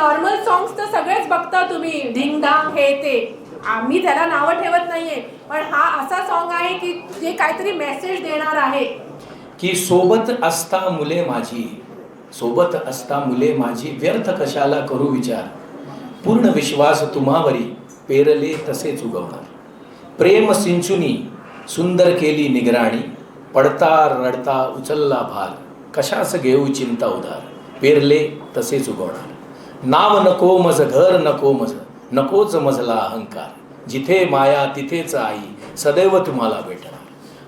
Normal songs तर सगळेच बघता तुम्ही. ढिंगढांग हे ते. आम्ही त्याला नावं ठेवत नाहीये. पण हा असा सॉन्ग आहे की जे काहीतरी मेसेज देणार आहे. की सोबत असता मुले माझी. सोबत असता मुले माझी. व्यर्थ कशाला करू विचार. पूर्ण विश्वास तुम्हावरी. पेरले तसेच उगवणार. प्रेम सिंचुनी. सुंदर केली निगराणी. पडता रडता उचलला भार. कशास घेऊ चिंता उधार. पेरले तसेच उगवणार. नाव नको मज घर नको मज नकोच मजला अहंकार. जिथे माया तिथेच आई सदैव तुम्हाला भेटणार.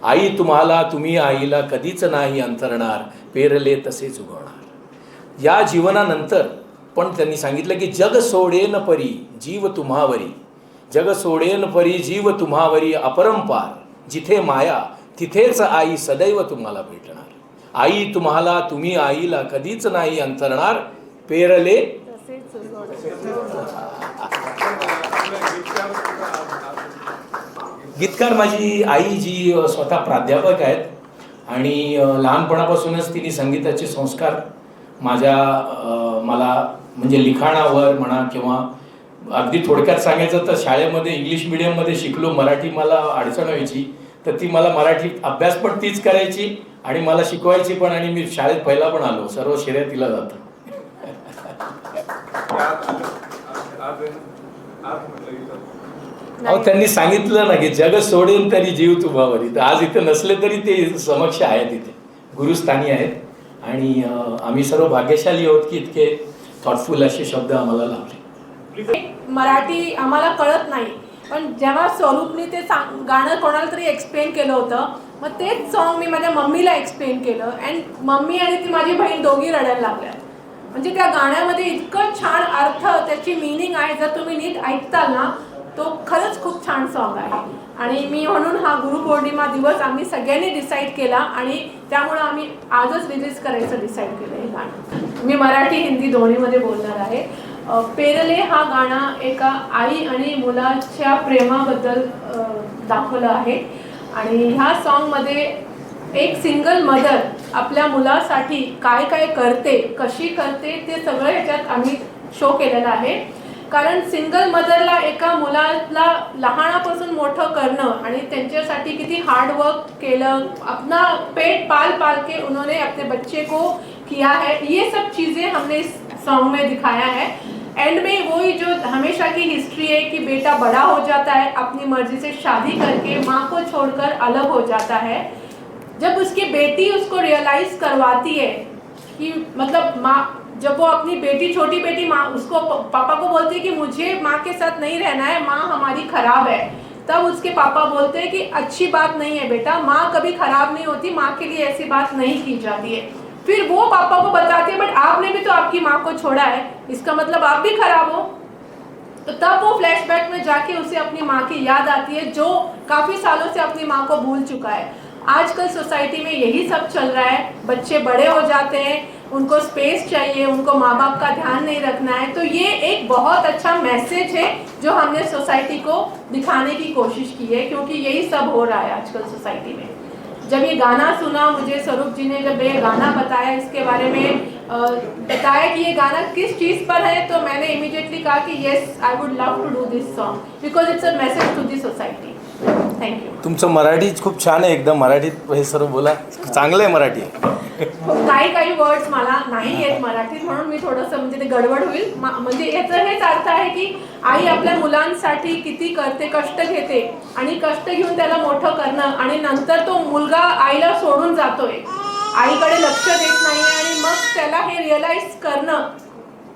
आई तुम्हाला तुम्ही आईला कधीच नाही अंतरणार पेरले तसेच उगवणार या जीवनानंतर पण त्यांनी सांगितलं की जग सोडेन परी जीव तुम्हावरी. जग सोडेन परी जीव तुम्हावरी अपरंपार. जिथे माया तिथेच आई सदैव तुम्हाला भेटणार. आई तुम्हाला तुम्ही आईला कधीच नाही अंतरणार पेरले गीतकार माझी आई जी स्वतः प्राध्यापक आहेत आणि लहानपणापासूनच तिने संगीताचे संस्कार माझ्या मला म्हणजे लिखाणावर म्हणा किंवा अगदी थोडक्यात सांगायचं तर शाळेमध्ये इंग्लिश मिडियममध्ये शिकलो मराठी मला अडचण व्हायची तर ती मला मराठी अभ्यास पण तीच करायची आणि मला शिकवायची पण आणि मी शाळेत पहिला पण आलो सर्व श्रेय तिला जातं अहो त्यांनी सांगितलं ना की जग सोडेन तरी जीव तुम्हावरी तर आज इथे नसले तरी ते समक्ष आहेत इथे. गुरुस्थानी आहेत. आणि आम्ही सर्व भाग्यशाली आहोत की इतके थॉटफुल असे शब्द आम्हाला लाभले. मराठी आम्हाला कळत नाही. पण जेव्हा स्वरूपने ते सांग गाणं कोणाला तरी एक्सप्लेन केलं होतं मग तेच सॉन्ग मी माझ्या मम्मीला एक्सप्लेन केलं. अँड मम्मी आणि ती माझी बहीण दोघी रडायला लागल्या. म्हणजे त्या गाण्यामध्ये इतकं छान अर्थ त्याची मिनिंग आहे जर तुम्ही नीट ऐकताल ना तो खरंच खूप छान सॉन्ग आहे. आणि मी म्हणून हा गुरुपौर्णिमा दिवस आम्ही सगळ्यांनी डिसाईड केला आणि त्यामुळं आम्ही आजच रिलीज करायचं डिसाईड केलं हे गाणं. मी मराठी हिंदी दोन्हीमध्ये बोलणार आहे. पेरले हा गाणं एका आई आणि मुलाच्या प्रेमाबद्दल दाखवलं आहे. आणि ह्या सॉन्गमध्ये एक सिंगल मदर आपल्या मुलासाठी काय काय करते कशी करते ते सगळं ह्याच्यात आम्ही शो केलेलं आहे. कारण सिंगल मदरला एका मुलाला लहानापासून मोठं करणं आणि त्यांच्यासाठी किती हार्डवर्क केलं अपना पेट पाल पाल के उन्होंने अपने बच्चे को किया है ये सब चीज़ें हमने इस सॉन्ग में दिखाया है. एंड में वही जो हमेशा की हिस्ट्री है कि बेटा बड़ा हो जाता है अपनी मर्जी से शादी करके माँ को छोड़कर अलग हो जाता है. जब उसकी बेटी उसको रियलाइज़ करवाती है कि मतलब माँ, जब वो अपनी बेटी, छोटी बेटी माँ, उसको पापा को बोलती है कि मुझे माँ के साथ नहीं रहना है, माँ हमारी खराब है। तब उसके पापा बोलते हैं कि अच्छी बात नहीं है बेटा, माँ कभी खराब नहीं होती, माँ के लिए ऐसी बात नहीं की जाती है। फिर वो पापा को बताती है, बट आपने भी तो आपकी माँ को छोड़ा है, इसका मतलब आप भी खराब हो। तो तब वो फ्लैशबैक में जाके उसे अपनी माँ की याद आती है, जो काफ़ी सालों से अपनी माँ को भूल चुका है। आजकल सोसाइटी में यही सब चल रहा है। बच्चे बड़े हो जाते हैं, उनको स्पेस चाहिए, उनको माँ बाप का ध्यान नहीं रखना है। तो ये एक बहुत अच्छा मैसेज है जो हमने सोसाइटी को दिखाने की कोशिश की है, क्योंकि यही सब हो रहा है आजकल सोसाइटी में। जब ये गाना सुना मुझे, स्वरूप जी ने जब ये गाना बताया, इसके बारे में बताया कि ये गाना किस चीज़ पर है तो मैंने इमिडिएटली कहा कि yes I would love to do this song because it's a message to the society thank you तुमचं मराठी खूप छान आहे एकदम. मराठीत हे सर्व बोला. चांगलं आहे मराठी. काही काही वर्ड्स मला नाही येत मराठीत म्हणून मी थोडंसं म्हणजे ते गडबड होईल. मा- म्हणजे याचं हेच अर्थ आहे की आई आपल्या मुलांसाठी किती करते कष्ट घेते आणि कष्ट घेऊन त्याला मोठं करणं आणि नंतर तो मुलगा आईला सोडून जातोय. आईकडे लक्ष देत नाही आणि मग त्याला हे रिअलाइज करणं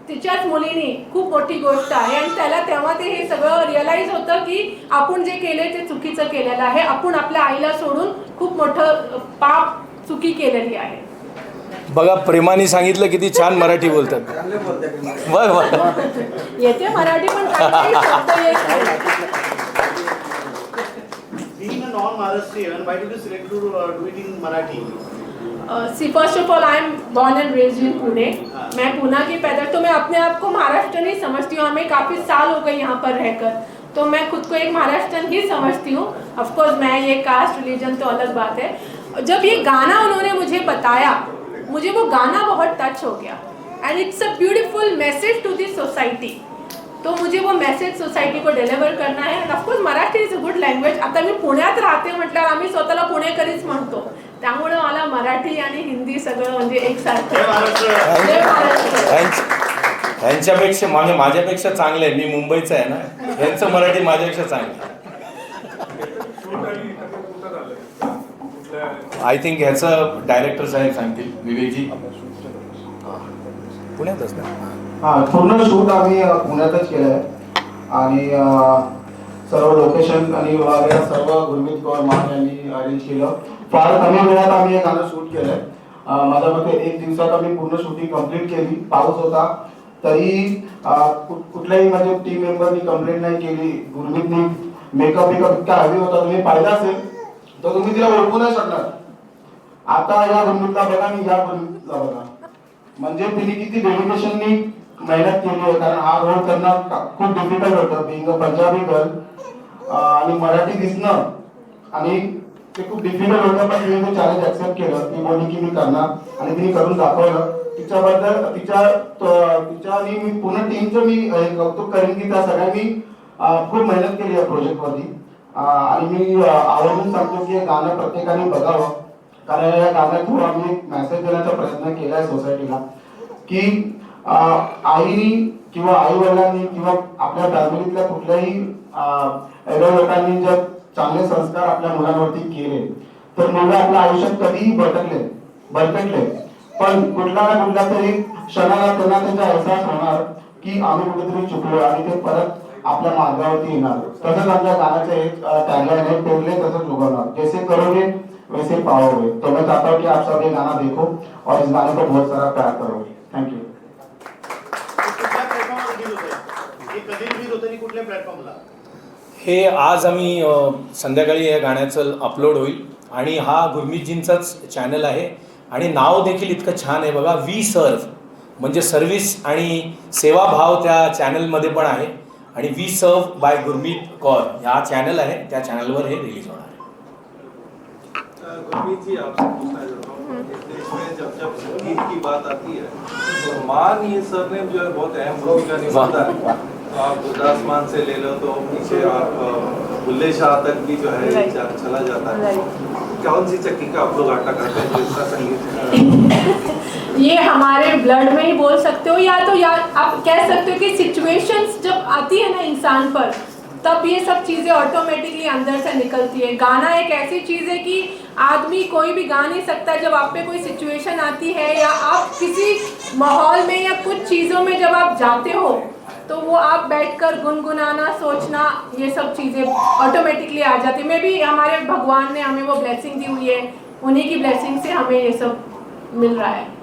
तिच्याच मुलीने खूप मोठी गोष्ट आहे. आणि त्याला तेव्हा ते हे सगळं रिअलाइज होतं की आपण जे केले ते चुकीचं केलेलं आहे. आपण आपल्या आईला सोडून खूप मोठं पाप चुकी केलेली आहे. बघा प्रेमाने सांगितलं किती छान मराठी बोलतात. बर बर. येते मराठी पण. Being a non-Maharashtrian, why did you select to uh, do it in Marathi? See first of all I am born and raised in Pune मैं पूना की पैदा तो मैं अपने आप को महाराष्ट्र नहीं समझती हूँ। हमें काफ़ी साल हो गए यहाँ पर रहकर। तो मैं खुद को एक महाराष्ट्रन ही समझती हूँ। ऑफकोर्स मैं ये कास्ट रिलीजन तो अलग बात है। जब ये गाना उन्होंने मुझे बताया, मुझे वो गाना बहुत टच हो गया। And it's a beautiful message to the society society तो मुझे वो मेसेज सोसायटी को डिलिव्हर करना है. And of course Marathi is a good language आता मी पुण्यात राहते म्हटल्यावर आम्ही स्वतःला पुणेकरीच म्हणतो. त्यामुळे मला मराठी आणि हिंदी सगळं म्हणजे एकसारखं. ह्यांच्यापेक्षा म्हणजे माझ्यापेक्षा चांगलं आहे. मी मुंबईचा आहे ना. ह्यांचं मराठी माझ्यापेक्षा चांगलं आहे. आय थिंक ह्याचं डायरेक्टर साहेब सांगतील. विवेकजी. पुण्यातच ना. हा पूर्ण शूट आम्ही पुण्यातच केलं आहे आणि सर्व लोकेशन आणि वगैरे सर्व गुरमीत कौर मान यांनी अरेंज केलं. फार कमी वेळात आम्ही हे गाणं शूट केलं आहे माझ्या मते एक दिवसात आम्ही पूर्ण शूटिंग कंप्लीट केली. पाऊस होता. तरी कुठल्याही म्हणजे टीम मेंबरनी कंप्लेंट नाही केली. गुरमीतनी मेकअप बिकअप इतका हवी होता. तुम्ही पाहिला असेल तर तुम्ही तिला ओळखू नाही शकणार. आता या गुरमीतला बघा आणि या गुरमीतला बघा. म्हणजे तिने किती डेडिकेशननी मेहनत केली आहे कारण हा रोल करणं खूप डिफिकल्ट होतं. बिंग अ पंजाबी गर्ल आणि मराठी दिसणं आणि ते खूप डिफिकल्ट होतं पण तिने ते चॅलेंज ऍक्सेप्ट केलं. ती बोलली की मी करणार आणि तिने करून दाखवलं. तिच्याबद्दल तिच्या तिच्या आणि मी पूर्ण टीमचं मी कौतुक करेन की त्या सगळ्यांनी खूप मेहनत केली या प्रोजेक्टवरती आणि मी आवडून आवर्जून सांगतो की हे गाणं प्रत्येकाने बघावं. कारण या गाण्यात थोडा मी मेसेज देण्याचा प्रयत्न केला आहे सोसायटीला की आई आईनी किंवा आई वडिलांनी किंवा आपल्या फॅमिलीतल्या कुठल्याही लोकांनी जर चांगले संस्कार आपल्या मुलांवरती केले तर मुलं आपल्या आयुष्यात कधीही भटकले भरकटले पण कुठला ना कुठला तरी क्षणाला त्यांना त्याचा अहसास होणार की आम्ही कुठेतरी चुकलो आणि ते परत आपल्या मार्गावरती येणार. तसंच आपल्या गाण्याचं एक टॅगलाईन आहे पेरले तसंच उगवणार. जैसे करोगे वैसे पाओगे. तो मैं चाहता हूँ कि आप सब ये गाना देखो और इस गाने को बहुत सारा प्यार करोगे. थैंक यू कुठल्या प्लॅटफॉर्मवर रिलीज होतं हे कधी रिलीज होतं आणि कुठल्या प्लॅटफॉर्मला हे आज आम्ही संध्याकाळी या गाण्याचं अपलोड होईल. आणि हा गुरमीतजींचाच चॅनल आहे. आणि नाव देखील इतकं छान आहे बघा वी सर्व. म्हणजे सर्व्हिस आणि सेवाभाव त्या चॅनलमध्ये पण आहे. आणि वी सर्व बाय गुरमीत कौर हा चॅनल आहे. त्या चॅनलवर हे रिलीज होणार आहे. गुरमीत जी आपसे पूछना चाहता हूँ इस देश में जब जब संगीत की बात आती है तो मान ये सरनेम जो है बहुत अहम भूमिका निभाता है। तो आप गुरदास मान से ले लो तो पीछे आप बुल्ले शाह तक भी जो है चला जाता है। कौन सी चक्की का आप लोग आटा करते हैं जो इसका संगीत ये हमारे ब्लड में ही बोल सकते हो या तो या आप कह सकते हो कि सिचुएशंस जब आती है ना इंसान पर तब ये सब चीज़ें ऑटोमेटिकली अंदर से निकलती है। गाना एक ऐसी चीज़ है कि आदमी कोई भी गा नहीं सकता जब आप पे कोई सिचुएशन आती है या आप किसी माहौल में या कुछ चीज़ों में जब आप जाते हो तो वो आप बैठकर गुनगुनाना, सोचना, ये सब चीज़ें ऑटोमेटिकली आ जाती है। मे भी हमारे भगवान ने हमें वो ब्लेसिंग दी हुई है, उन्हीं की ब्लेसिंग से हमें ये सब मिल रहा है।